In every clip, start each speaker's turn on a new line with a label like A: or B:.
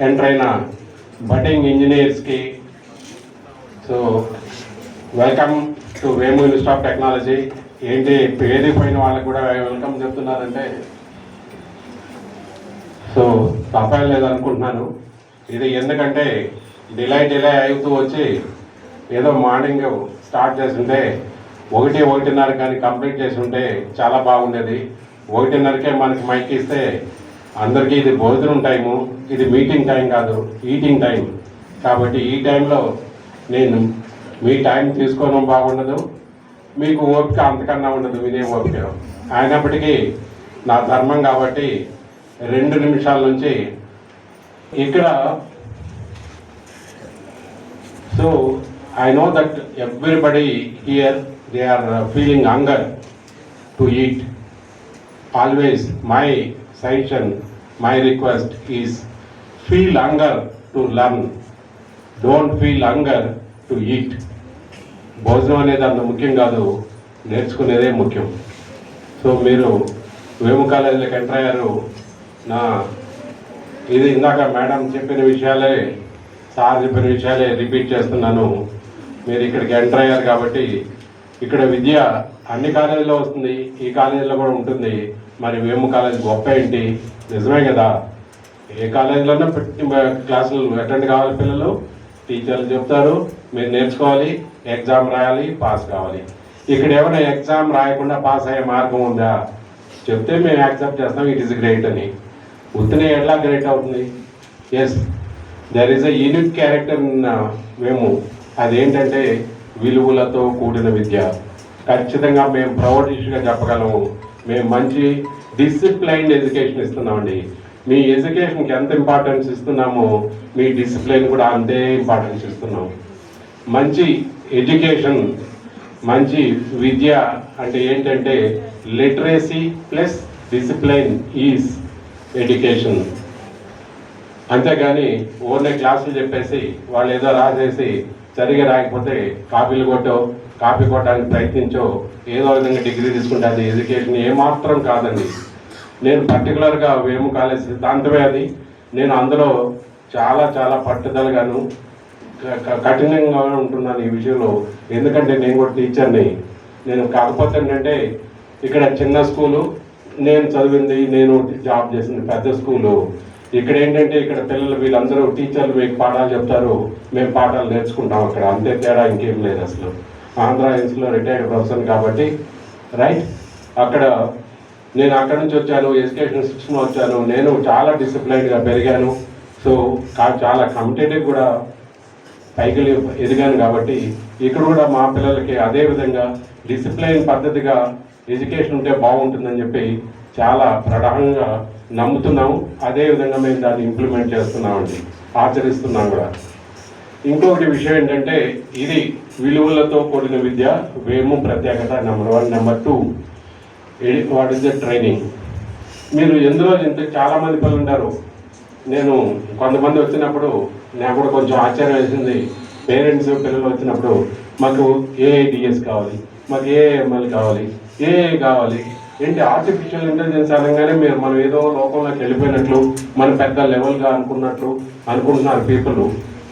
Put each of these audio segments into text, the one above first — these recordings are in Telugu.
A: ఎంటర్ అయిన budding ఇంజనీర్స్కి. So welcome to Vemu institute of technology. ఏంటి పేరు పోయిన వాళ్ళకి కూడా వెల్కమ్ చెప్తున్నారంటే. సో తప్పేం లేదనుకుంటున్నాను. ఇది ఎందుకంటే డిలే డిలే అవుతూ వచ్చి ఏదో మార్నింగ్ స్టార్ట్ చేస్తుంటే ఒకటి ఒకటిన్నర కానీ కంప్లీట్ చేసి ఉంటే చాలా బాగుండేది. ఒకటిన్నరకే మనకి మైక్ ఇస్తే అందరికీ ఇది భోజనం టైము ఇది మీటింగ్ టైం కాదు ఈటింగ్ టైం కాబట్టి ఈ టైంలో నేను మీ టైం తీసుకోవడం బాగుండదు మీకు ఓపిక అంతకన్నా ఉండదు వినే ఓపిక. అయినప్పటికీ నా ధర్మం కాబట్టి రెండు నిమిషాల నుంచి ఇక్కడ so I know that everybody here they are feeling hunger to eat always my suggestion my request is feel hunger to learn. Don't feel hunger to eat భోజనం అనేది అంత ముఖ్యం కాదు. నేర్చుకునేదే ముఖ్యం. సో మీరు వేము కాలేజీలోకి ఎంటర్ అయ్యారు. నా ఇది ఇందాక మేడం చెప్పిన విషయాలే సార్ చెప్పిన విషయాలే రిపీట్ చేస్తున్నాను. మీరు ఇక్కడికి ఎంటర్ అయ్యారు కాబట్టి ఇక్కడ విద్య అన్ని కాలేజీలో వస్తుంది ఈ కాలేజీలో కూడా ఉంటుంది. మరి వేము కాలేజ్ గొప్ప ఏంటి? నిజమే కదా. ఏ కాలేజీలోనే క్లాసులు అటెండ్ కావాలి పిల్లలు టీచర్లు చెప్తారు మీరు నేర్చుకోవాలి ఎగ్జామ్ రాయాలి పాస్ కావాలి. ఇక్కడ ఏమైనా ఎగ్జామ్ రాయకుండా పాస్ అయ్యే మార్గం ఉందా? చెప్తే మేము యాక్సెప్ట్ చేస్తాం ఇట్ ఈస్ గ్రేట్ అని. ఉత్తినే ఎలా గ్రేట్ అవుతుంది? Yes there is a unique character మేము అదేంటంటే విలువలతో కూడిన విద్య. ఖచ్చితంగా మేము ప్రౌఢిష్గా చెప్పగలము. మేము మంచి డిసిప్లైన్డ్ ఎడ్యుకేషన్ ఇస్తున్నామండి. మీ ఎడ్యుకేషన్కి ఎంత ఇంపార్టెన్స్ ఇస్తున్నామో మీ డిసిప్లైన్ కూడా అంతే ఇంపార్టెన్స్ ఇస్తున్నాం. మంచి ఎడ్యుకేషన్ మంచి విద్య అంటే ఏంటంటే literacy plus discipline is education అంతేగాని ఓన్లీ క్లాసులు చెప్పేసి వాళ్ళు ఏదో రాసేసి సరిగా రాకపోతే కాపీలు కొట్టో కాపీ కొట్టడానికి ప్రయత్నించో ఏదో విధంగా డిగ్రీ తీసుకుంటే అది ఎడ్యుకేషన్ ఏమాత్రం కాదండి. నేను పర్టికులర్గా వేము కాలేజ్ సిద్ధాంతమే అది. నేను అందులో చాలా చాలా పట్టుదలగాను క- కఠినంగా ఉంటున్నాను ఈ విషయంలో. ఎందుకంటే నేను కూడా టీచర్ని. నేను కాకపోతే ఏంటంటే ఇక్కడ చిన్న స్కూలు నేను చదివింది నేను జాబ్ చేసింది పెద్ద స్కూలు. ఇక్కడ ఏంటంటే ఇక్కడ పిల్లలు వీళ్ళందరూ టీచర్లు మీకు పాఠాలు చెప్తారు మేము పాఠాలు నేర్చుకుంటాం అక్కడ. అంతే తేడా ఇంకేం లేదు అసలు. ఆంధ్ర లో రిటైర్డ్ ప్రొఫెసర్ కాబట్టి రైట్ అక్కడ నేను అక్కడ నుంచి వచ్చాను ఎడ్యుకేషన్ సిస్టమ్ వచ్చాను. నేను చాలా డిసిప్లైన్గా పెరిగాను. సో చాలా కమిటెడ్గా కూడా పైకి ఎదిగాను కాబట్టి ఇక్కడ కూడా మా పిల్లలకి అదే విధంగా డిసిప్లైన్ పద్ధతిగా ఎడ్యుకేషన్ ఉంటే బాగుంటుందని చెప్పి చాలా ప్రధానంగా నమ్ముతున్నాము. అదే విధంగా మేము దాన్ని ఇంప్లిమెంట్ చేస్తున్నామండి. ఆచరిస్తున్నాం కూడా. ఇంకొకటి విషయం ఏంటంటే ఇది విలువలతో కూడిన విద్య వేము ప్రత్యేకత number one number two what is the training మీరు ఎందులో ఇంత చాలామంది పనులు ఉంటారు? నేను కొంతమంది వచ్చినప్పుడు నాకు కూడా కొంచెం ఆశ్చర్యం వేసింది. పేరెంట్స్ పిల్లలు వచ్చినప్పుడు మాకు ఏఐడిఎస్ కావాలి మాకు ఏఎంఎల్ కావాలి ఏఏ కావాలి. ఏంటి ఆర్టిఫిషియల్ ఇంటెలిజెన్స్ అనగానే మీరు మనం ఏదో లోకంలోకి వెళ్ళిపోయినట్లు మన పెద్ద లెవెల్గా అనుకున్నట్లు అనుకుంటున్నారు పీపుల్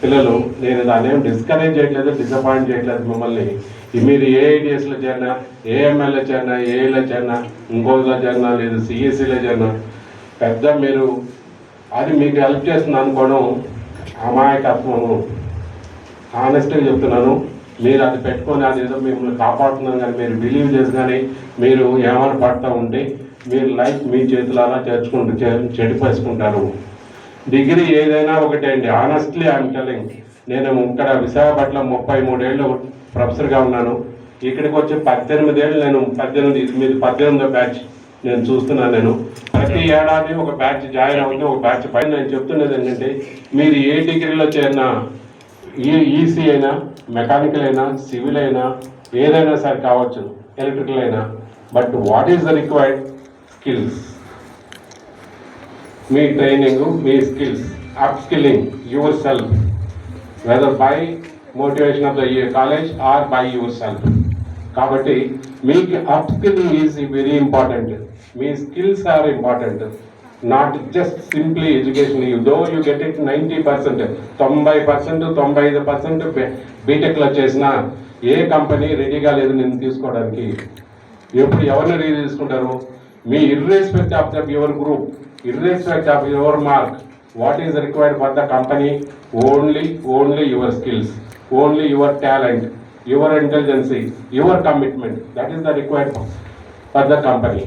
A: పిల్లలు నేను దాన్ని ఏం డిస్కరేజ్ చేయట్లేదు డిసప్పాయింట్ చేయట్లేదు మిమ్మల్ని. మీరు మీరు ఏఐడిఎస్లో చేరినా ఏఎంఎల్లో చేరినా ఏఏలో చేరినా ఇంకోలో చేరినా లేదు సిఎస్సిలో చేరినా పెద్ద మీరు అది మీకు హెల్ప్ చేస్తుంది అనుకోవడం అమాయకత్వము. ఆనెస్ట్గా చెప్తున్నాను మీరు అది పెట్టుకొని అది ఏదో మిమ్మల్ని కాపాడుతున్నాం కానీ మీరు బిలీవ్ చేసి కానీ మీరు ఏమైనా పడతా ఉంటే మీరు లైఫ్ మీ చేతులారా చేర్చుకుంటూ చెడిపేసుకుంటారు. డిగ్రీ ఏదైనా ఒకటే అండి. ఆనెస్ట్లీ ఐఎమ్ టెలింగ్ నేను ఇక్కడ విశాఖపట్నం ముప్పై మూడేళ్ళు ప్రొఫెసర్గా ఉన్నాను. ఇక్కడికి వచ్చి పద్దెనిమిది ఏళ్ళు నేను పద్దెనిమిది మీది పద్దెనిమిదో బ్యాచ్ నేను చూస్తున్నాను నేను. ప్రతి ఏడాది ఒక బ్యాచ్ జాయిన్ అవుతుంది ఒక బ్యాచ్ పైన నేను చెప్తున్నది ఏంటంటే మీరు ఏ డిగ్రీలో చేరినా ఈ ఈసీ అయినా మెకానికల్ అయినా సివిల్ అయినా ఏదైనా సరే కావచ్చు ఎలక్ట్రికల్ అయినా. But what is the required? Skills. Me training me skills. Upskilling yourself. Whether by motivation of the college or by yourself. కాబట్టి మీకు upskilling is very important. Me skills are important. Not just simply education you though you get it ninety percent తొంభై పర్సెంట్ తొంభై ఐదు పర్సెంట్ బీటెక్లో చేసిన ఏ కంపెనీ రెడీగా లేదు నేను తీసుకోవడానికి. ఎప్పుడు ఎవరిని రెడీ తీసుకుంటారు? మీ irrespect of the your group irrespect of your mark what is required for the company only only your skills only your talent your intelligency your commitment that is the required for the company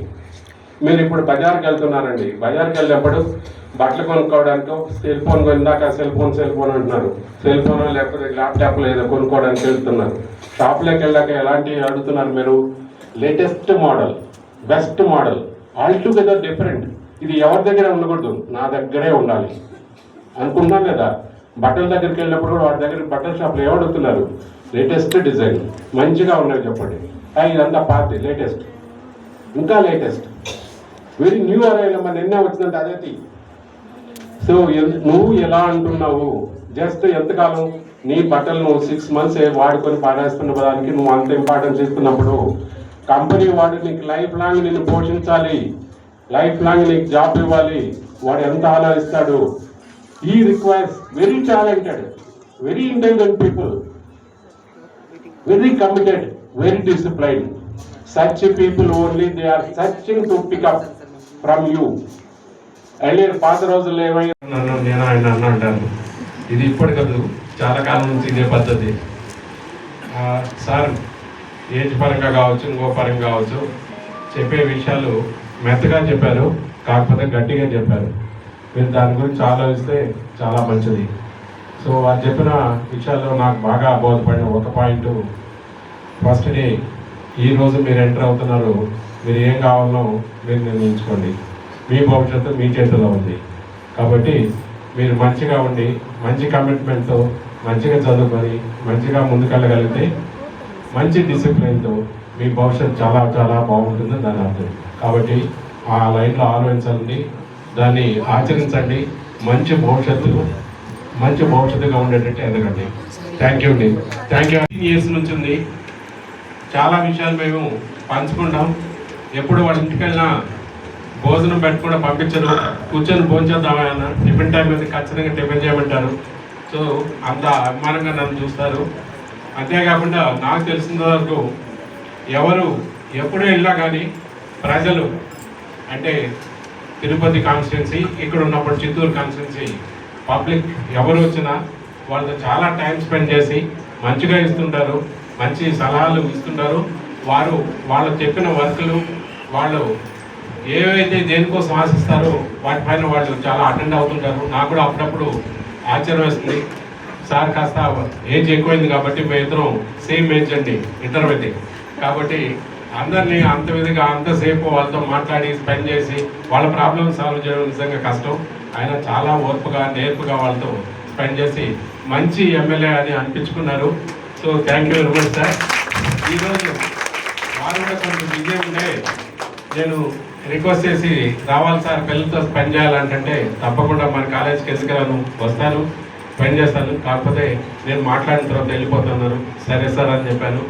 A: మీరు ఇప్పుడు బజార్కి వెళ్తున్నారండి బజార్కి వెళ్ళినప్పుడు బట్టలు కొనుక్కోవడానికి సెల్ ఫోన్ ఇందాక సెల్ ఫోన్ సెల్ ఫోన్ అంటున్నారు. సెల్ ఫోన్ లేకపోతే ల్యాప్టాప్ ఏదో కొనుక్కోవడానికి వెళ్తున్నారు. షాప్లోకి వెళ్ళాక ఎలాంటివి అడుగుతున్నారు మీరు? Latest model best model all together different ఇది ఎవరి దగ్గర ఉండకూడదు? నా దగ్గరే ఉండాలి. అనుకున్నాం కదా? బట్టల దగ్గరికి వెళ్ళినప్పుడు కూడా వాటి దగ్గర బట్టల షాప్లో ఏమడుగుతున్నారు లేటెస్ట్ డిజైన్. మంచిగా ఉన్నాయి చెప్పండి. ఇదంతా పార్టీ లేటెస్ట్. ఇంకా లేటెస్ట్. వెరీ న్యూ అరైల్ మన నిన్నే వచ్చిందంటే అదే సో నువ్వు ఎలా అంటున్నావు? జస్ట్ ఎంతకాలం నీ బట్టలు నువ్వు సిక్స్ మంత్స్ వాడుకొని పాడేస్తున్న దానికి నువ్వు అంత ఇంపార్టెన్స్ ఇస్తున్నప్పుడు కంపెనీ వాడు నీకు లైఫ్ లాంగ్ నిన్ను పోషించాలి. లైఫ్ లాంగ్ నీకు జాబ్ ఇవ్వాలి. వాడు ఎంత ఆలోచిస్తాడు ఈ requires very talented very intelligent people very committed very discipline such people only they are searching to pick up from you earlier పాత రోజుల్లో ఏమైనా నన్ను నేను ఆయన అన్న అంటాను ఇది ఇప్పటి కాదు చాలా కాలం నుంచి ఇదే పద్ధతి. సార్ ఏజ్ పరంగా కావచ్చు ఇంకో పరంగా కావచ్చు చెప్పే విషయాలు మెత్తగా చెప్పారు కాకపోతే గట్టిగా చెప్పారు. మీరు దాని గురించి ఆలోచిస్తే చాలా మంచిది. సో వారు చెప్పిన విషయాల్లో నాకు బాగా బోధపడిన ఒక పాయింట్. ఫస్ట్ డే ఈ రోజు మీరు ఎంటర్ అవుతున్నారు మీరు ఏం కావాలో మీరు నిర్ణయించుకోండి. మీ భవిష్యత్తు మీ చేతిలో ఉంది. కాబట్టి మీరు మంచిగా ఉండి మంచి కమిట్మెంట్తో మంచిగా చదువుకొని మంచిగా ముందుకెళ్ళగలిగితే మంచి డిసిప్లిన్తో మీ భవిష్యత్తు చాలా చాలా బాగుంటుంది దాని అర్థం. కాబట్టి ఆ లైన్లో ఆలోచించండి దాన్ని ఆచరించండి. మంచి భవిష్యత్తు మంచి భవిష్యత్తుగా ఉండేటట్టు ఎదగండి. థ్యాంక్ యూ అండి. థ్యాంక్ యూ ఇయర్స్ నుంచి ఉంది. చాలా విషయాలు మేము పంచుకుంటాం. ఎప్పుడు వాళ్ళ ఇంటికి వెళ్ళినా భోజనం పెట్టకుండా పంపించరు. కూర్చొని భోంచేద్దామన్నా టిఫిన్ టైం మీద ఖచ్చితంగా టిఫిన్ చేయమంటారు. సో అంత అభిమానంగా నన్ను చూస్తారు. అంతేకాకుండా నాకు తెలిసిన వరకు ఎవరు ఎప్పుడు వెళ్ళినా కానీ ప్రజలు అంటే తిరుపతి కాన్స్టిట్యున్సీ ఇక్కడ ఉన్నప్పుడు చిత్తూరు కాన్స్టిట్యున్సీ పబ్లిక్ ఎవరు వచ్చినా వాళ్ళతో చాలా టైం స్పెండ్ చేసి మంచిగా ఇస్తుంటారు. మంచి సలహాలు ఇస్తుంటారు. వారు వాళ్ళు చెప్పిన వర్కులు వాళ్ళు ఏవైతే దేనికోసం ఆశిస్తారో వాటిపైన వాళ్ళు చాలా అటెండ్ అవుతుంటారు. నాకు కూడా అప్పుడప్పుడు ఆశ్చర్యం వేస్తుంది. సార్ కాస్త ఏజ్ ఎక్కువైంది కాబట్టి మేము ఇద్దరం సేమ్ ఏజ్ అండి ఇద్దరం కాబట్టి అందరినీ అంత విధంగా అంతసేపు వాళ్ళతో మాట్లాడి స్పెండ్ చేసి వాళ్ళ ప్రాబ్లమ్ సాల్వ్ చేయడం నిజంగా కష్టం. ఆయన చాలా ఓర్పుగా నేర్పుగా వాళ్ళతో స్పెండ్ చేసి మంచి ఎమ్మెల్యే అని అనిపించుకున్నారు. So thank you very much sir ఈరోజు వారు కూడా కొంచెం బిజీ ఉండే నేను రిక్వెస్ట్ చేసి రావాలి సార్ పిల్లలతో స్పెండ్ చేయాలంటే తప్పకుండా మన కాలేజ్కి ఎందుకు వస్తాను స్పెండ్ చేస్తాను. కాకపోతే నేను మాట్లాడిన తర్వాత వెళ్ళిపోతున్నారు. సరే సార్ అని చెప్పాను.